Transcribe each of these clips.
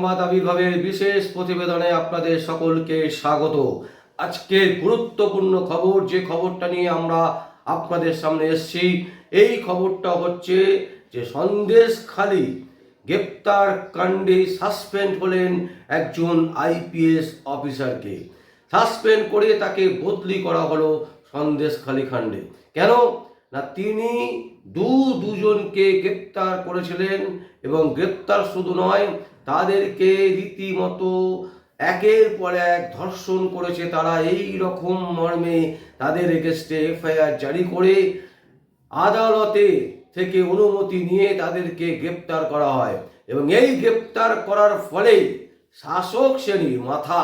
সংবাদ আবির্ভাবের বিশেষ প্রতিবেদনে আপনাদের সকলকে স্বাগত। আজকের গুরুত্বপূর্ণ খবর, যে খবরটা নিয়ে আমরা আপনাদের সামনে এসেছি, এই খবরটা হচ্ছে যে সন্দেশখালী গ্রেপ্তার কাণ্ডে সাসপেন্ড হলেন একজন আইপিএস অফিসারকে। সাসপেন্ড করে তাকে বদলি করা হলো সন্দেশখালী কাণ্ডে। কেন? না, তিনি দু দুজনকে গ্রেপ্তার করেছিলেন এবং গ্রেপ্তার শুধু নয় তাদেরকে রীতিমতো একের পর এক ধর্ষণ করেছে তারা। এই রকম মর্মে তাদের এগেস্টে এফআইআর জারি করে আদালতে থেকে অনুমতি নিয়ে তাদেরকে গ্রেপ্তার করা হয় এবং এই গ্রেপ্তার করার ফলে শাসক শ্রেণির মাথা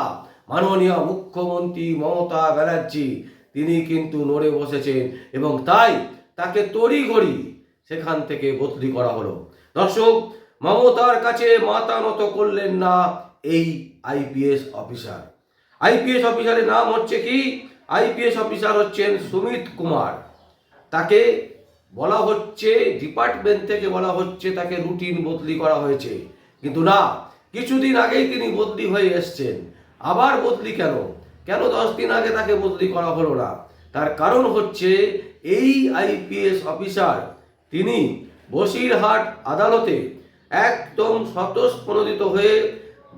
মাননীয় মুখ্যমন্ত্রী মমতা ব্যানার্জি তিনি কিন্তু নড়ে বসেছেন এবং তাই তাকে তড়িঘড়ি সেখান থেকে বদলি করা হলো। দর্শক মমতার কাছে মাথা নত করলেন না এই আইপিএস অফিসার। আইপিএস অফিসারের নাম হচ্ছে কি? আইপিএস অফিসার হচ্ছেন সুমিত কুমার। তাকে বলা হচ্ছে, ডিপার্টমেন্ট থেকে বলা হচ্ছে তাকে রুটিন বদলি করা হয়েছে। কিন্তু না, কিছুদিন আগেই তিনি বদলি হয়ে এসছেন। আবার বদলি কেন? কেন দশ দিন আগে তাকে বদলি করা হলো না? তার কারণ হচ্ছে এই আইপিএস অফিসার, তিনি বসিরহাট আদালতে একদম স্বতঃস্ফোরণিত হয়ে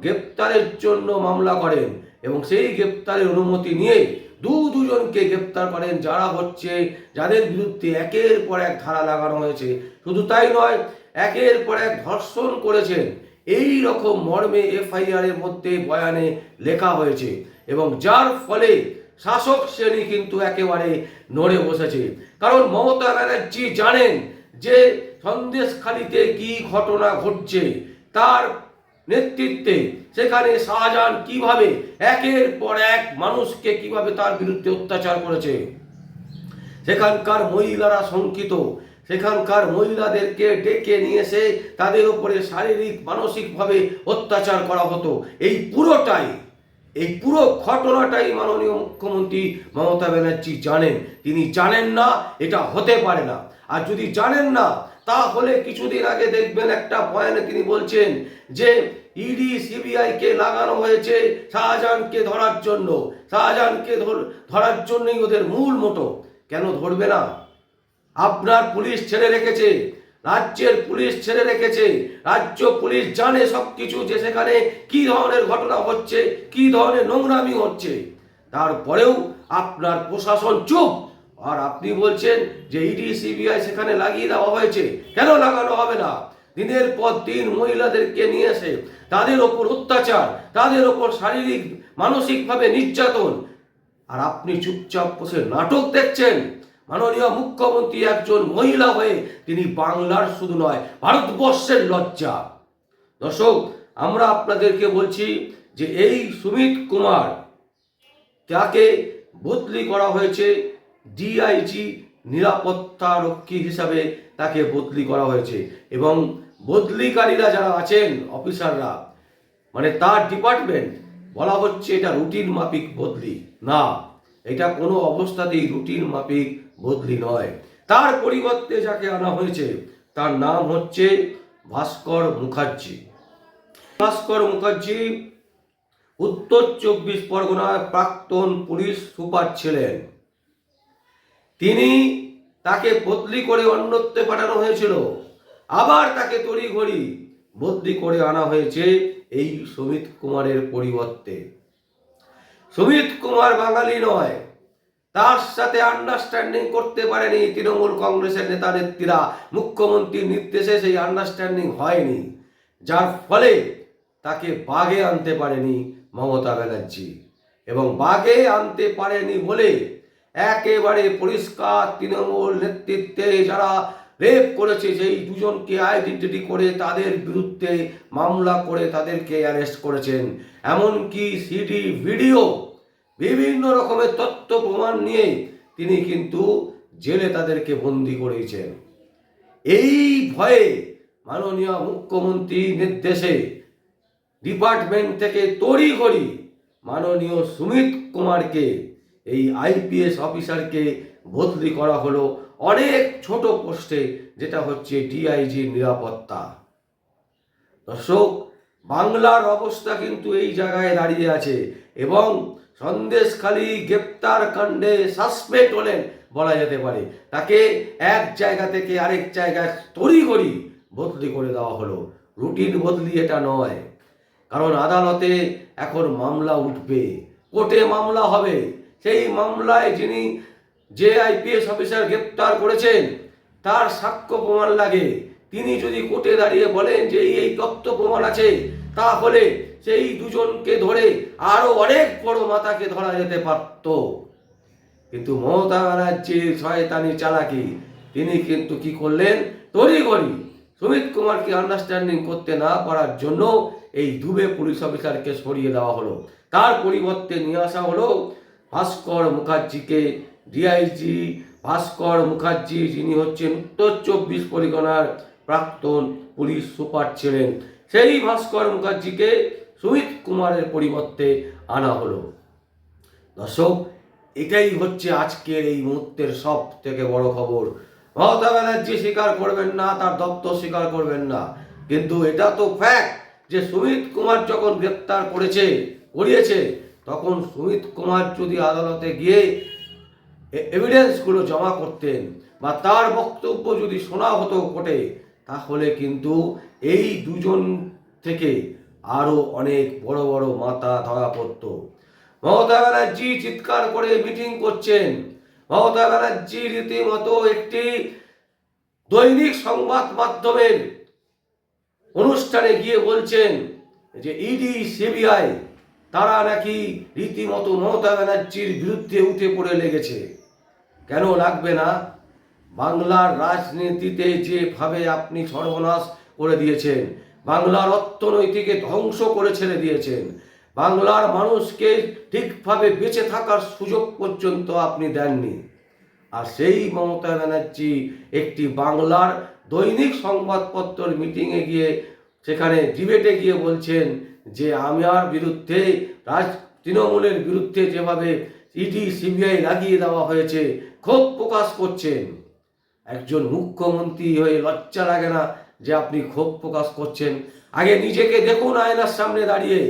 গ্রেপ্তারের জন্য মামলা করেন এবং সেই গ্রেপ্তারের অনুমতি নিয়ে দু দুজনকে গ্রেপ্তার করেন যারা হচ্ছে যাদের বিরুদ্ধে একের পর এক ধারা লাগানো হয়েছে। শুধু তাই নয়, একের পর এক ধর্ষণ করেছেন। এই রকম মর্মে এফআইআর এর মধ্যে বয়ানে লেখা হয়েছে এবং যার ফলে শাসক শ্রেণি কিন্তু একেবারে নড়ে বসেছে। কারণ মমতা ব্যানার্জি জানেন যে সন্দেশখালিতে কি ঘটনা ঘটছে? তার নেতৃত্বে সেখানে শাহজাহান কীভাবে একের পর এক মানুষকে কীভাবে তার বিরুদ্ধে অত্যাচার করেছে? সেখানকার মহিলারা শঙ্কিত। সেখানকার মহিলাদেরকে ডেকে নিয়ে এসে তাদের উপরে শারীরিক, মানসিকভাবে অত্যাচার করা হতো। এই পুরোটাই, এই পুরো ঘটনাটাই মাননীয় মুখ্যমন্ত্রী মমতা ব্যানার্জি জানেন। তিনি জানেন না, এটা হতে পারে না। আর যদি জানেন না তাহলে কিছুদিন আগে দেখবেন একটা বয়ানে তিনি বলছেন যে ইডি, সিবিআই কে লাগানো হয়েছে শাহজাহানকে ধরার জন্য। শাহজাহানকে ধর- ধরার জন্যই ওদের মূল মোটো। কেন ধরবে না? আপনার পুলিশ ছেড়ে রেখেছে, রাজ্যের পুলিশ ছেড়ে রেখেছে, রাজ্য পুলিশ জানে সব কিছু যে সেখানে কি ধরনের ঘটনা হচ্ছে, কি ধরনের নোংরামি হচ্ছে। তারপরেও আপনার প্রশাসন চুপ। আর আপনি বলছেন যে ইডি সিবিআই সেখানে লাগিয়ে দেওয়া হয়েছে। কেন লাগানো হবে না? দিনের পর দিন মহিলাদেরকে নিয়ে এসে তাদের ওপর অত্যাচার, তাদের ওপর শারীরিক, মানসিকভাবে নির্যাতন। আর আপনি চুপচাপ বসে নাটক দেখছেন। মাননীয় মুখ্যমন্ত্রী একজন মহিলা হয়ে তিনি বাংলার শুধু নয়, ভারতবর্ষের লজ্জা। দর্শক, আমরা আপনাদেরকে বলছি যে এই সুমিত কুমার তাকে বদলি করা হয়েছে? ডিআইজি নিরাপত্তা রক্ষী হিসাবে তাকে বদলি করা হয়েছে। এবং বদলিকারীরা যারা আছেন, অফিসাররা মানে তার ডিপার্টমেন্ট, বলা হচ্ছে এটা রুটিন মাফিক বদলি। না, এটা কোনো অবস্থাতেই রুটিন মাফিক বদলি নয়। তার পরিবর্তে যাকে আনা হয়েছে, তার নাম হচ্ছে ভাস্কর মুখার্জি। ভাস্কর মুখার্জি উত্তর চব্বিশ পরগনার প্রাক্তন পুলিশ সুপার ছিলেন। তিনি তাকে বদলি করে অন্যত্রে পাঠানো হয়েছিল। আবার তাকে তড়িঘড়ি বদলি করে আনা হয়েছে এই সুমিত কুমারের পরিবর্তে। সুমিত কুমার বাঙালি নয়, তার সাথে আন্ডারস্ট্যান্ডিং করতে পারেনি তৃণমূল কংগ্রেসের নেতা নেত্রীরা। মুখ্যমন্ত্রীর নির্দেশে সেই আন্ডারস্ট্যান্ডিং হয়নি, যার ফলে তাকে বাগে আনতে পারেনি মমতা ব্যানার্জি। এবং বাগে আনতে পারেনি বলে একেবারে পরিষ্কার তৃণমূল নেতৃত্বে যারা রেপ করেছে, সেই দুজনকে আইডেন্টিটি করে তাদের বিরুদ্ধে মামলা করে তাদেরকে অ্যারেস্ট করেছেন। এমনকি সিডি ভিডিও বিভিন্ন রকমের তথ্য প্রমাণ নিয়ে তিনি কিন্তু জেলে তাদেরকে বন্দি করেছেন। এই ভয়ে মাননীয় মুখ্যমন্ত্রী নির্দেশে ডিপার্টমেন্ট থেকে তড়িঘড়ি মাননীয় সুমিত কুমারকে এই আইপিএস অফিসারকে বদলি করা হলো অনেক ছোট পোস্টে যেটা হচ্ছে ডিআইজি নিরাপত্তা। দর্শক, বাংলার অবস্থা কিন্তু এই জায়গায় দাঁড়িয়ে আছে এবং সন্দেশখালী গ্রেপ্তার কাণ্ডে সাসপেক্ট হলেন বলা যেতে পারে। তাকে এক জায়গা থেকে আরেক জায়গায় তড়িঘড়ি বদলি করে দেওয়া হলো। রুটিন বদলি এটা নয়। কারণ আদালতে এখন মামলা উঠবে। কোর্টে মামলা হবে। সেই মামলায় যিনি যে আইপিএস অফিসার গ্রেপ্তার করেছেন, তার সাক্ষ্য প্রমাণ লাগে। তিনি যদি কোর্টে দাঁড়িয়ে বলেন যে এই তথ্য প্রমাণ আছে, তাহলে সেই দুজনকে ধরে আরও অনেক বড় মাতাকে ধরা যেতে পারত। কিন্তু মমতা ব্যানার্জির শয়তানি চালাকি, তিনি কিন্তু কি করলেন? তড়িঘড়ি। সুমিত কুমারকে আন্ডারস্ট্যান্ডিং করতে না পারার জন্য এই দুবে পুলিশ অফিসারকে সরিয়ে দেওয়া হলো। তার পরিবর্তে নিয়ে আসা হলো ভাস্কর মুখার্জিকে ডিআইজি ভাস্কর মুখার্জি, যিনি হচ্ছেন উত্তর চব্বিশ পরগনার প্রাক্তন পুলিশ সুপার ছিলেন। সেই ভাস্কর মুখার্জিকে সুমিত কুমারের পরিবর্তে আনা হলো। দর্শক, এটাই হচ্ছে আজকের এই মুহূর্তের সব থেকে বড় খবর। মমতা ব্যানার্জি স্বীকার করবেন না, তার দপ্তর স্বীকার করবেন না। কিন্তু এটা তো ফ্যাক্ট যে সুমিত কুমার যখন গ্রেপ্তার করেছে, করিয়েছে তখন সুমিত কুমার যদি আদালতে গিয়ে এভিডেন্সগুলো জমা করতেন বা তার বক্তব্য যদি শোনা হতো কোর্টে, তাহলে কিন্তু এই দুজন থেকে আরও অনেক বড় বড় মাথা ধরা পড়তো। মমতা ব্যানার্জি চিৎকার করে মিটিং করছেন। মমতা ব্যানার্জি রীতিমতো একটি দৈনিক সংবাদ মাধ্যমের অনুষ্ঠানে গিয়ে বলছেন যে, ইডি, সিবিআই তারা নাকি রীতিমতো মমতা ব্যানার্জির বিরুদ্ধে উঠে পড়ে লেগেছে। কেন লাগবে না? বাংলার রাজনীতিতে যেভাবে আপনি সর্বনাশ করে দিয়েছেন, বাংলার অর্থনৈতিকে ধ্বংস করে ছেড়ে দিয়েছেন, বাংলার মানুষকে ঠিকভাবে বেঁচে থাকার সুযোগ পর্যন্ত আপনি দেননি। আর সেই মমতা ব্যানার্জি একটি বাংলার দৈনিক সংবাদপত্রের মিটিংয়ে গিয়ে, সেখানে ডিবেটে গিয়ে বলছেন যে আমার বিরুদ্ধে রাজ, তৃণমূলের বিরুদ্ধে যেভাবে ইডি, সিবিআই লাগিয়ে দেওয়া হয়েছে, ক্ষোভ প্রকাশ করছেন। একজন মুখ্যমন্ত্রী হয়ে লজ্জা লাগে না যে আপনি ক্ষোভ প্রকাশ করছেন। আগে নিজেকে দেখুন আয়নার সামনে দাঁড়িয়ে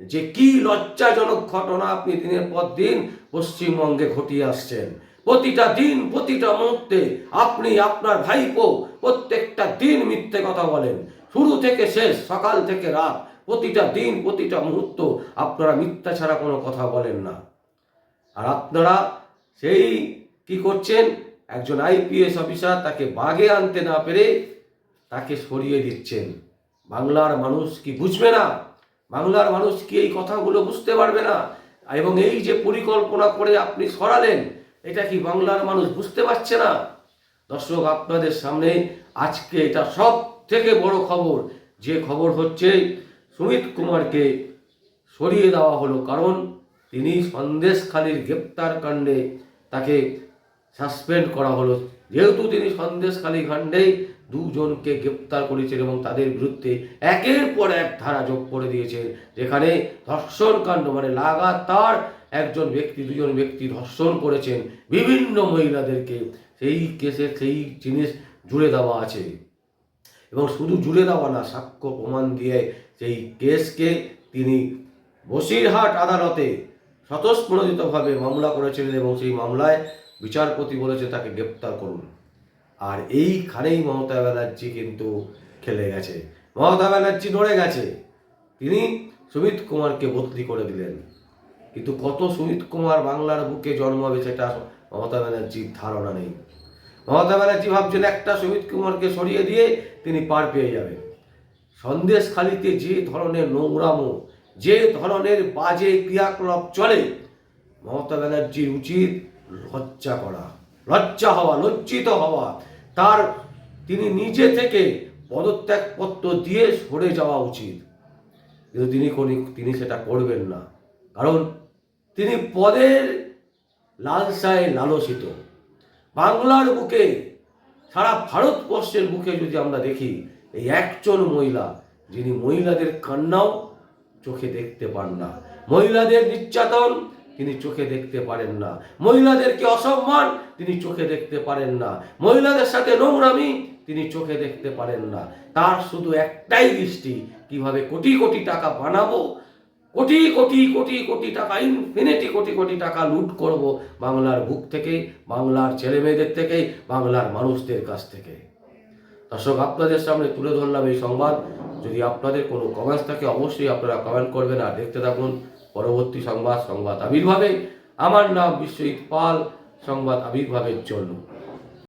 যে কি লজ্জাজনক ঘটনা আপনি দিনের পর দিন পশ্চিমবঙ্গে ঘটিয়ে আসছেন। প্রতিটা দিন, প্রতিটা মুহূর্তে আপনি আপনার ভাইপো প্রত্যেকটা দিন মিথ্যে কথা বলেন। শুরু থেকে শেষ, সকাল থেকে রাত। প্রতিটা দিন, প্রতিটা মুহূর্ত আপনারা মিথ্যা ছাড়া কোনো কথা বলেন না। আর আপনারা সেই কি করছেন? একজন আইপিএস অফিসার তাকে বাগে আনতে না পেরে তাকে সরিয়ে দিচ্ছেন। বাংলার মানুষ কি বুঝবে না? বাংলার মানুষ কি এই কথাগুলো বুঝতে পারবে না? এবং এই যে পরিকল্পনা করে আপনি সরালেন, এটা কি বাংলার মানুষ বুঝতে পারছে না? দর্শক, আপনাদের সামনে আজকে এটা সব থেকে বড় খবর। যে খবর হচ্ছে সুমিত কুমারকে সরিয়ে দেওয়া হলো কারণ তিনি সন্দেশখালীর গ্রেপ্তার কাণ্ডে তাকে সাসপেন্ড করা হলো। যেহেতু তিনি সন্দেশখালী কাণ্ডেই দুজনকে গ্রেপ্তার করেছেন এবং তাদের বিরুদ্ধে একের পর এক ধারা যোগ করে দিয়েছেন, যেখানে ধর্ষণ কাণ্ড মানে লাগাতার একজন ব্যক্তি, দুজন ব্যক্তি ধর্ষণ করেছেন বিভিন্ন মহিলাদেরকে। সেই কেসে সেই জিনিস জুড়ে দেওয়া আছে। এবং শুধু জুড়ে দেওয়া না, সাক্ষ্য প্রমাণ দিয়ে সেই কেসকে তিনি বসিরহাট আদালতে স্বতঃস্ফূর্তভাবে মামলা করেছিলেন এবং সেই মামলায় বিচারপতি বলেছে তাকে গ্রেপ্তার করুন। আর এইখানেই মমতা ব্যানার্জি কিন্তু খেলে গেছে। মমতা ব্যানার্জি নড়ে গেছে। তিনি সুমিত কুমারকে বদলি করে দিলেন। কিন্তু কত সুমিত কুমার বাংলার বুকে জন্মাবে সেটা মমতা ব্যানার্জির ধারণা নেই। মমতা ব্যানার্জি ভাবছেন একটা সুমিত কুমারকে সরিয়ে দিয়ে তিনি পার পেয়ে যাবেন। সন্দেশখালিতে যে ধরনের নোংরামো, যে ধরনের বাজে ক্রিয়াকলাপ চলে, মমতা ব্যানার্জির উচিত লজ্জা করা, লজ্জা হওয়া, লজ্জিত হওয়া। তার তিনি নিজে থেকে পদত্যাগপত্র দিয়ে সরে যাওয়া উচিত। কিন্তু তিনি কোনি, তিনি সেটা করবেন না। কারণ তিনি পদের লালসায় লালসিত। বাংলার বুকে, সারা ভারতবর্ষের বুকে যদি আমরা দেখি এই একজন মহিলা যিনি মহিলাদের কান্নাও চোখে দেখতে পান না। মহিলাদের নির্যাতন তিনি চোখে দেখতে পারেন না। মহিলাদেরকে অসম্মান তিনি চোখে দেখতে পারেন না। মহিলাদের সাথে নোংরামি তিনি চোখে দেখতে পারেন না। তার শুধু একটাই দৃষ্টি, কীভাবে কোটি কোটি টাকা বানাবো, কোটি কোটি কোটি কোটি টাকা ইনফিনিটি কোটি কোটি টাকা লুট করব বাংলার বুক থেকে, বাংলার ছেলে মেয়েদের থেকে, বাংলার মানুষদের কাছ থেকে। দর্শক, আপনাদের সামনে তুলে ধরলাম এই সংবাদ। যদি আপনাদের কোনো কমেন্টস থাকে, অবশ্যই আপনারা কমেন্ট করবেন আর দেখতে থাকুন পরবর্তী সংবাদ সংবাদ আবির্ভাবে। আমার নাম বিশ্বজিৎ পাল, সংবাদ আবির্ভাবের জন্য।